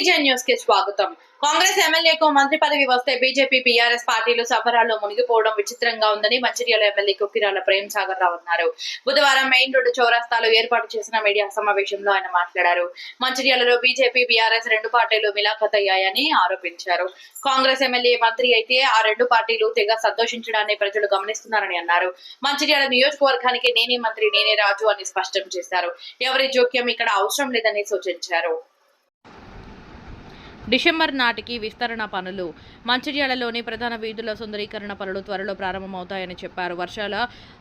న్యూస్కి స్వాగతం. కాంగ్రెస్ ఎమ్మెల్యేకు మంత్రి పదవి వస్తే బీజేపీ బీఆర్ఎస్ పార్టీలు సబరాల్లో మునిగిపోవడం విచిత్రంగా ఉందని మంచిర్యాల ఎమ్మెల్యే కుక్కిరాల ప్రేమ్ సాగర్ రావు అన్నారు. బుధవారం మెయిన్ రోడ్డు చౌరస్తాలో ఏర్పాటు చేసిన మీడియా సమావేశంలో ఆయన మాట్లాడారు. మంచిర్యాలలో బీజేపీ బీఆర్ఎస్ రెండు పార్టీలు మిలాఖతయ్యాయని ఆరోపించారు. కాంగ్రెస్ ఎమ్మెల్యే మంత్రి అయితే ఆ రెండు పార్టీలు తెగ సంతోషించడాన్ని ప్రజలు గమనిస్తున్నారని అన్నారు. మంచిర్యాల నియోజకవర్గానికి నేనే మంత్రి నేనే రాజు అని స్పష్టం చేశారు. ఎవరి జోక్యం ఇక్కడ అవసరం లేదని సూచించారు. డిసెంబర్ నాటికి విస్తరణ పనులు. మంచిర్యాలలోని ప్రధాన వీధుల సుందరీకరణ పనులు త్వరలో ప్రారంభమవుతాయని చెప్పారు. వర్షాల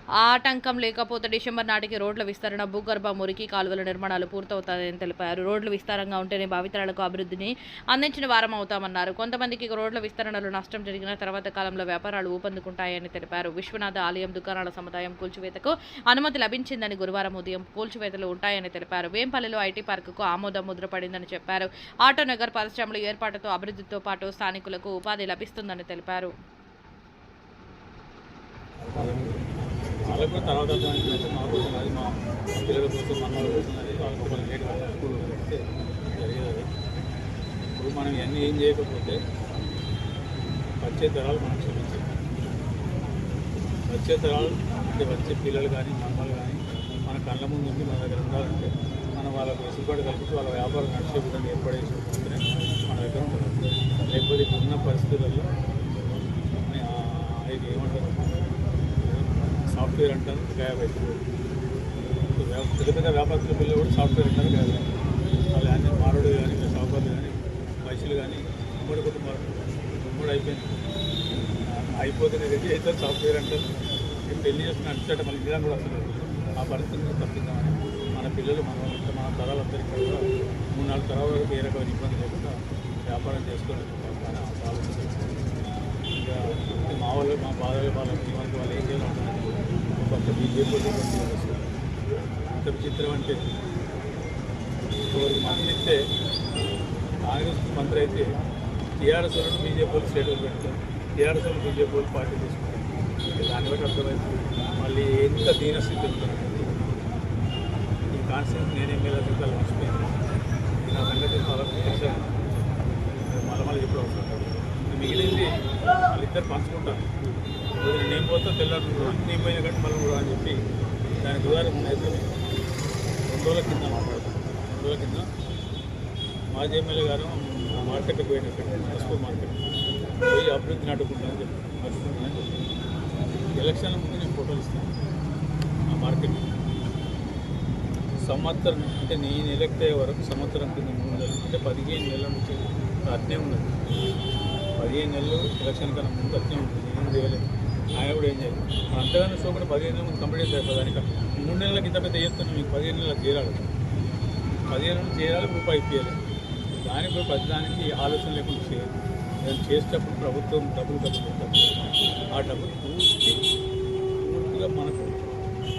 ఆటంకం లేకపోతే డిసెంబర్ నాటికి రోడ్ల విస్తరణ భూగర్భ మురికి కాలువల నిర్మాణాలు పూర్తవుతాయని తెలిపారు. రోడ్లు విస్తారంగా ఉంటేనే భావితరాలకు అభివృద్ధిని అందించిన వారం అవుతామన్నారు కొంతమందికి రోడ్ల విస్తరణలో నష్టం జరిగిన తర్వాత కాలంలో వ్యాపారాలు ఊపందుకుంటాయని తెలిపారు. విశ్వనాథ ఆలయం దుకాణాల సముదాయం కూల్చివేతకు అనుమతి లభించిందని గురువారం ఉదయం కూల్చివేతలు ఉంటాయని తెలిపారు. వేంపల్లిలో ఐటీ పార్కుకు ఆమోదం ముద్ర పడిందని చెప్పారు. ఆటో నగర్ పరిశ్రమల ఏర్పాటుతో అభివృద్ధితో పాటు స్థానికులకు ఉపాధి లభిస్తుందని తెలిపారు. వాళ్ళకు కూడా తర్వాత మా పిల్లల కోసం ఇప్పుడు మనం ఇవన్నీ ఏం చేయకపోతే వచ్చే తరాలు మనకు చూపించాలి వచ్చే తరాలు అంటే వచ్చే పిల్లలు కానీ మనవాళ్ళు కానీ మన కళ్ళ ముందు ఉండి మన దగ్గర ఉండాలంటే మనం వాళ్ళకు వెసులుబాటు కల్పించి వాళ్ళ వ్యాపారం నడిచే విధంగా ఏర్పడేసి మన దగ్గర ఉంటుంది లేకపోతే ఇప్పుడు ఉన్న పరిస్థితులలో ఆ, ఇది ఏమంటారు సాఫ్ట్వేర్ పెద్ద పెద్ద వ్యాపారస్తుల పిల్లలు కూడా సాఫ్ట్వేర్ అంటారు గ్యాప్ వాళ్ళు అన్ని మారుడు కానీ సాఫ్ట్వేర్లు కానీ మనుషులు కానీ ఉమ్మడి కుటుంబాలు ఉమ్మడి అయిపోయింది ఆ, అయిపోతేనే రెడీ సాఫ్ట్వేర్ అంటారు నేను పెళ్ళి చేసుకుని అంతటా మళ్ళీ ఇలా కూడా వస్తుంది ఆ పరిస్థితిని తప్పిద్దామని మన పిల్లలు మన వాళ్ళంతా మన తరాలందరికీ కూడా మూడు నాలుగు తరాల వరకు ఏ రకమైన ఇబ్బంది లేకుండా వ్యాపారం చేసుకోవడానికి ఆలోచన. ఇంకా మా వాళ్ళు మా బాధలు వాళ్ళ జీవనానికి వాళ్ళు ఏం చేయాలంటున్నారు కొంత బీజేపీ అంత విచిత్రం అంటే. ఎవరికి మంత్రి ఇస్తే కాంగ్రెస్ మంత్రి అయితే టీఆర్ఎస్ వాళ్ళు బీజేపీ వాళ్ళు స్టేట్ పెడతారు. టీఆర్ఎస్ వాళ్ళు బీజేపీ వాళ్ళు పార్టీ తీసుకుంటారు. దాన్ని బట్టి అర్థమైంది. మళ్ళీ ఎంత దీనస్థితి ఉంటుంది ఈ కాన్సెప్ట్ నేను ఎమ్మెల్యే అధికారులు మర్చిపోయాను నా సంగతి చాలా చేశాను మళ్ళీ మళ్ళీ ఎప్పుడు అవసరం. మిగిలింది వాళ్ళిద్దరు పంచుకుంటారు. రోజు తెల్లారు నేను పోయిన కంటే మళ్ళీ కూడా అని చెప్పి దానికి ఉదాహరణ అయితే రెండు రోజుల కింద మాట్లాడుతాం. రెండు రోజుల కింద మాజీ ఎమ్మెల్యే గారు మార్కెట్కి పోయినట్టు పసుపు మార్కెట్. పోయి అభివృద్ధిని అడ్డుకుంటానని చెప్పి అడ్డుకుంటానని చెప్పి. ఎలక్షన్ల ముందు నేను ఫోటోలు ఇస్తాను ఆ మార్కెట్ సంవత్సరం అంటే నేను ఎలక్ట్ అయ్యే వరకు సంవత్సరం కింద మూడు నెలలు అంటే పదిహేను నెలల నుంచి అట్నే ఉన్నది. పదిహేను నెలలు ఎలక్షన్ కన్నా ముందు అట్నే ఉంటుంది ఏం చేయలేదు. ఆయన కూడా ఏం చేయాలి అంతగానో షో కూడా పదిహేను నెలల ముందు కంప్లీట్ అయిపోతుంది దానికి. మూడు నెలలకు ఇంత పెద్ద చేస్తున్నాను మీకు పదిహేను నెలలకు చేరాలి పదిహేను నెలలు చేరాలి రూపాయి ఇప్పించాలి దానికి కూడా ప్రతిదానికి ఆలోచన లేకుండా చేయాలి. నేను చేసేటప్పుడు ప్రభుత్వం డబ్బులు కట్టుకుంటాం ఆ డబ్బులు పూర్తి పూర్తిగా మనకు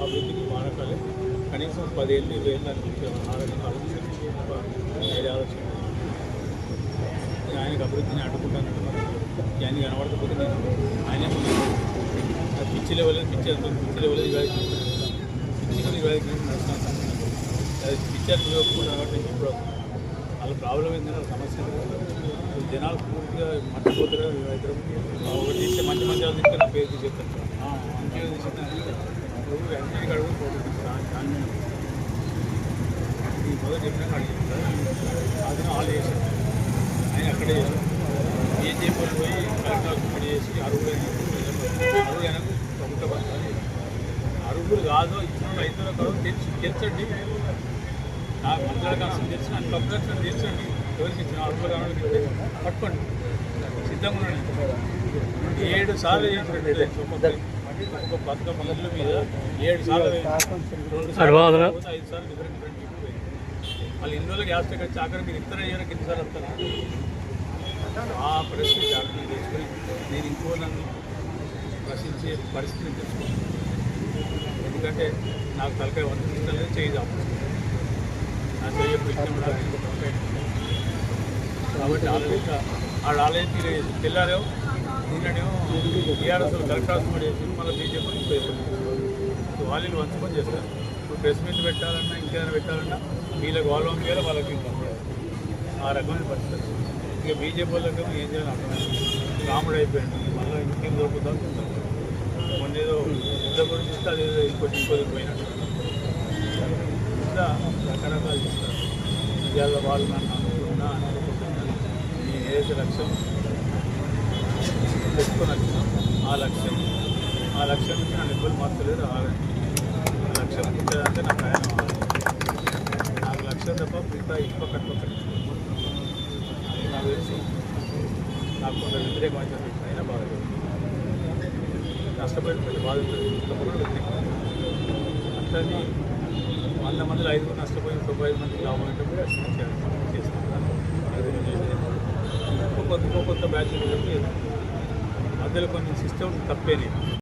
అభివృద్ధికి వాడకాలి. కనీసం పదేళ్ళు ఇరవై ఏళ్ళు దాని ఆలోచన ఆలోచన ఆలోచన ఆయనకు అభివృద్ధిని అడ్డుకుంటానంటే మరి కనబడకపోతే నేను ఆయనే పిచ్చి లెవెల్ పిచ్చి అంత పిచ్చి లెవెల్ ఇవాళ పిచ్చి కూడా ఇవాళ నడుస్తాను అది పిక్చర్ చూడకుండా కాబట్టి ఇప్పుడు? వాళ్ళ ప్రాబ్లం ఏంటంటే వాళ్ళ సమస్య ఏంటంటే జనాలు పూర్తిగా మర్చిపోతారు? ఇద్దరు ఒకటి తీస్తే మంచి మంచి వాళ్ళు తీసుకొని నా పేరు తీసేస్తారు. మంచిగా తీసేస్తారు. ఇప్పుడు వెంటనే అడుగు ఈ మొదటి చెప్పినాక అడిగింది అది వాళ్ళు చేశారు. ఆయన అక్కడే చేశారు. బీజేపీ పోయి కలెక్టర్ చేసి అరుగులు అరుగు వెనక అరుగులు కాదో ఇచ్చిన రైతుల కడుగు తెచ్చి తెచ్చండి నాకు మాట్లాడకాల్సిన తెలిసిన అన్ని పక్కన తెచ్చండి ఎవరికి ఇచ్చిన అరుగులు కావాలని పట్టుకోండి సిద్ధంగా ఉండండి ఏడు సార్లు చేసినట్టు ఒక పథకం మొదల మీద ఏడు సార్లు రెండు సార్లు ఐదు సార్లు డిఫరెంట్ డిఫరెంట్ people ఇన్ని రోజులు గ్యాస్ టెక్ వచ్చి ఆఖరి మీరు ఇతర ఏమైనా కింద ఎన్నిసార్లు వస్తారు ఆ పరిస్థితి జాగ్రత్తలు తెచ్చుకొని నేను ఇంకో నన్ను ప్రశ్నించే పరిస్థితిని తెచ్చుకోను ఎందుకంటే నాకు తలకాయ వంద నిమిషాలు చేయి నా చెయ్యి కాబట్టి ఆలోచించ ఆడ ఆలోచించి తెల్లారో నిన్ననేమో టీఆర్ఎస్ కలెక్టర్ హాస్పిటల్ చేసి మళ్ళీ బీజేపీ వాళ్ళు వంచుకొని చేస్తారు. ఇప్పుడు ప్రెస్ మీట్ పెట్టాలన్నా ఇంకేదైనా పెట్టాలన్నా వీళ్ళకి వాళ్ళు పంపించాలి వాళ్ళకి ఆ రకమైన పరిస్థితి. వచ్చింది. ఇక బీజేపీ వాళ్ళకేమో ఏం చేయాలి అర్థమైంది రాముడు అయిపోయాడు మళ్ళీ ఇంకేం దొరుకుతాం యుద్ధ గురించి అది ఏదో ఇంకోటి ఇంకోటి పోయినట్టు ఇట్లా రకరకాలు చేస్తారు ఇవాళ వాళ్ళు నన్ను అనుకున్నా అనుకుంటున్నాను నేను ఏదైతే లక్ష్యం పెట్టుకొని వచ్చినా ఆ లక్ష్యం ఆ లక్ష్యం నుంచి నన్ను ఇబ్బంది మార్చలేదు ఆ లక్ష్యం ఉంటుందంటే నా ప్రయాణం నాకు లక్ష్యం తప్ప మిగతా ఇంకో కట్టుకోకండి నాకు తెలిసి నాకు కొంత వ్యతిరేకమైన అయినా బాగా నష్టపోయిన బాధ ఉంటుంది. ఇంట్లో అట్లని వంద మందిలో ఐదుగురు నష్టపోయిన తొంభై ఐదు మందికి లాభం అంటే కూడా చేసుకుంటాను కొత్త కొత్త బ్యాచ్ మధ్యలో కొన్ని సిస్టమ్స్ తప్పేనే